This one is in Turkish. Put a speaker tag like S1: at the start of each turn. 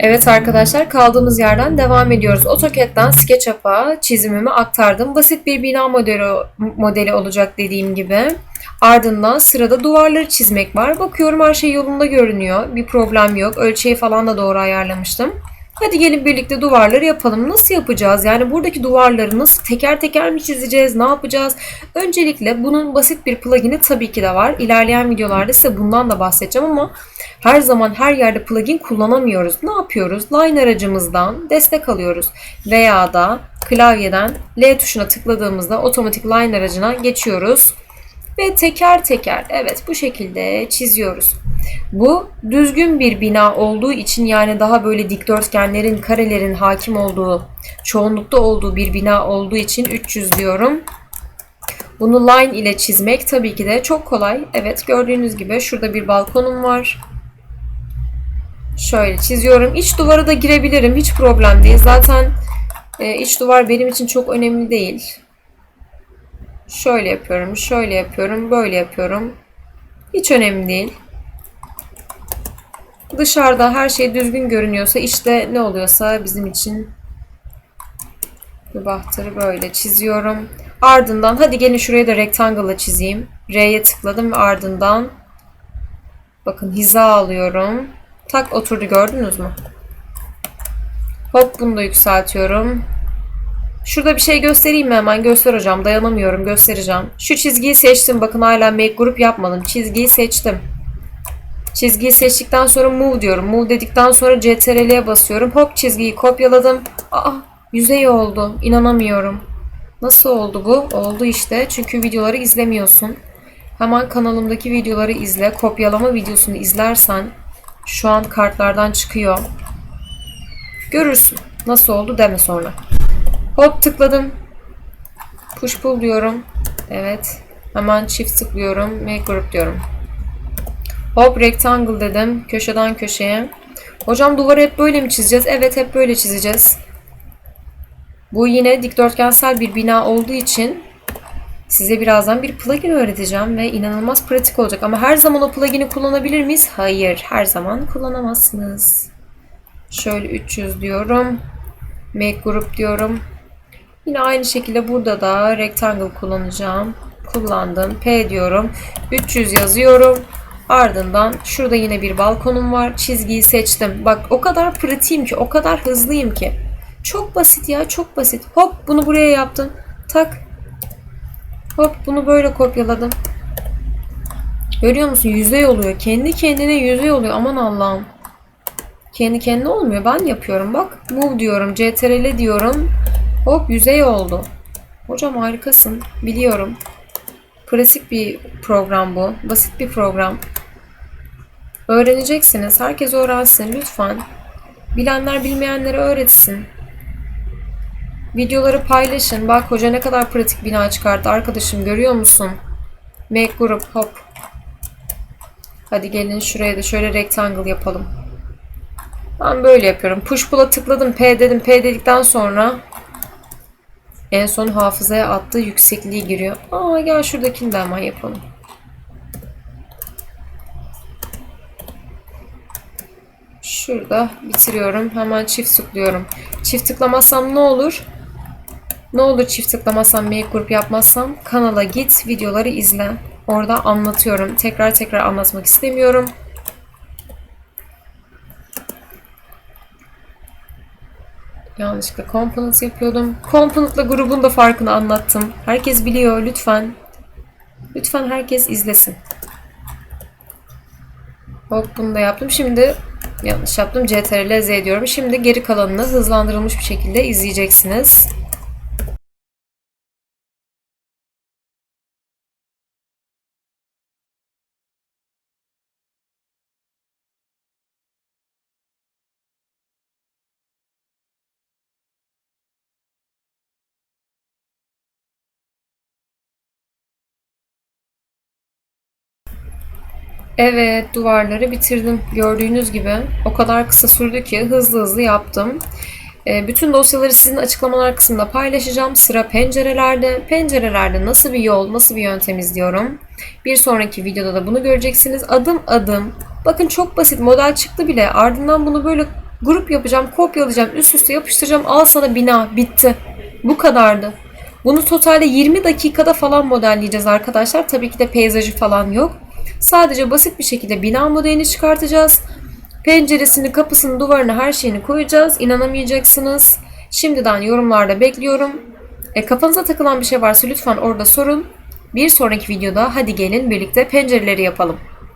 S1: Evet arkadaşlar kaldığımız yerden devam ediyoruz. AutoCAD'den SketchUp'a çizimimi aktardım. Basit bir bina modeli, modeli olacak dediğim gibi. Ardından sırada duvarları çizmek var. Bakıyorum her şey yolunda görünüyor. Bir problem yok. Ölçeği falan da doğru ayarlamıştım. Hadi gelin birlikte duvarları yapalım. Nasıl yapacağız? Yani buradaki duvarları nasıl teker teker mi çizeceğiz? Ne yapacağız? Öncelikle bunun basit bir plugin'i tabii ki de var. İlerleyen videolarda size bundan da bahsedeceğim ama her zaman her yerde plugin kullanamıyoruz. Ne yapıyoruz? Line aracımızdan destek alıyoruz. Veya da klavyeden L tuşuna tıkladığımızda otomatik line aracına geçiyoruz. Ve teker teker evet bu şekilde çiziyoruz. Bu düzgün bir bina olduğu için yani daha böyle dikdörtgenlerin, karelerin hakim olduğu, çoğunlukta olduğu bir bina olduğu için 300 diyorum. Bunu line ile çizmek tabii ki de çok kolay. Evet gördüğünüz gibi şurada bir balkonum var. Şöyle çiziyorum. İç duvara da girebilirim. Hiç problem değil. Zaten e, iç duvar benim için çok önemli değil. Şöyle yapıyorum, şöyle yapıyorum, böyle yapıyorum. Hiç önemli değil. Dışarıda her şey düzgün görünüyorsa işte ne oluyorsa bizim için mübahtır böyle çiziyorum. Ardından hadi gelin şuraya da rectangle'la çizeyim. R'ye tıkladım ve ardından bakın hiza alıyorum. Tak oturdu gördünüz mü? Hop bunu da yükseltiyorum. Şurada bir şey göstereyim mi hemen? Göster hocam. Dayanamıyorum. Göstereceğim. Şu çizgiyi seçtim. Bakın hala make grup yapmadım. Çizgiyi seçtim. Çizgiyi seçtikten sonra move diyorum. Move dedikten sonra CTRL'ye basıyorum. Hop çizgiyi kopyaladım. Aa yüzey oldu. İnanamıyorum. Nasıl oldu bu? Oldu işte. Çünkü videoları izlemiyorsun. Hemen kanalımdaki videoları izle. Kopyalama videosunu izlersen şu an kartlardan çıkıyor. Görürsün. Nasıl oldu deme sonra. Hop tıkladım. Push pull diyorum. Evet. Hemen çift tıklıyorum. Make group diyorum. Hop rectangle dedim. Köşeden köşeye. Hocam duvarı hep böyle mi çizeceğiz? Evet hep böyle çizeceğiz. Bu yine dikdörtgensel bir bina olduğu için size birazdan bir plugin öğreteceğim ve inanılmaz pratik olacak. Ama her zaman o plugin'i kullanabilir miyiz? Hayır. Her zaman kullanamazsınız. Şöyle 300 diyorum. Make group diyorum. Yine aynı şekilde burada da rectangle kullanacağım. Kullandım. P diyorum. 300 yazıyorum. Ardından şurada yine bir balkonum var. Çizgiyi seçtim. Bak o kadar pratiğim ki, o kadar hızlıyım ki. Çok basit ya, çok basit. Hop bunu buraya yaptım. Tak. Hop bunu böyle kopyaladım. Görüyor musun? Yüzey oluyor. Kendi kendine yüzey oluyor. Aman Allah'ım. Kendi kendine olmuyor. Ben yapıyorum bak. Move diyorum. CTRL diyorum. Hop yüzey oldu. Hocam harikasın. Biliyorum. Pratik bir program bu. Basit bir program. Öğreneceksiniz. Herkes öğrensin lütfen. Bilenler bilmeyenlere öğretsin. Videoları paylaşın. Bak hoca ne kadar pratik bina çıkarttı. Arkadaşım görüyor musun? Make group hop. Hadi gelin şuraya da şöyle rectangle yapalım. Ben böyle yapıyorum. Push pull'a tıkladım. P dedim. P dedikten sonra en son hafızaya attığı yüksekliği giriyor. Aa gel şuradakini de hemen yapalım. Şurada bitiriyorum. Hemen çift tıklıyorum. Çift tıklamazsam ne olur? Ne olur çift tıklamasam, make grup yapmazsam? Kanala git, videoları izle. Orada anlatıyorum. Tekrar tekrar anlatmak istemiyorum. Yanlışlıkla component yapıyordum. Component'la grubun da farkını anlattım. Herkes biliyor lütfen. Lütfen herkes izlesin. Hop bunu da yaptım. Şimdi yanlış yaptım. CTRL Z diyorum. Şimdi geri kalanını hızlandırılmış bir şekilde izleyeceksiniz. Evet, duvarları bitirdim. Gördüğünüz gibi o kadar kısa sürdü ki hızlı hızlı yaptım. E, bütün dosyaları sizin açıklamalar kısmında paylaşacağım. Sıra pencerelerde. Pencerelerde nasıl bir yol, nasıl bir yöntem izliyorum. Bir sonraki videoda da bunu göreceksiniz. Adım adım. Bakın çok basit model çıktı bile. Ardından bunu böyle Grup yapacağım, kopyalayacağım, üst üste yapıştıracağım. Al sana bina. Bitti. Bu kadardı. Bunu totalde 20 dakikada falan modelleyeceğiz arkadaşlar. Tabii ki de peyzajı falan yok. Sadece basit bir şekilde bina modelini çıkartacağız. Penceresini, kapısını, duvarını, her şeyini koyacağız. İnanamayacaksınız. Şimdiden yorumlarda bekliyorum. E, kafanıza takılan bir şey varsa lütfen orada sorun. Bir sonraki videoda hadi gelin birlikte pencereleri yapalım.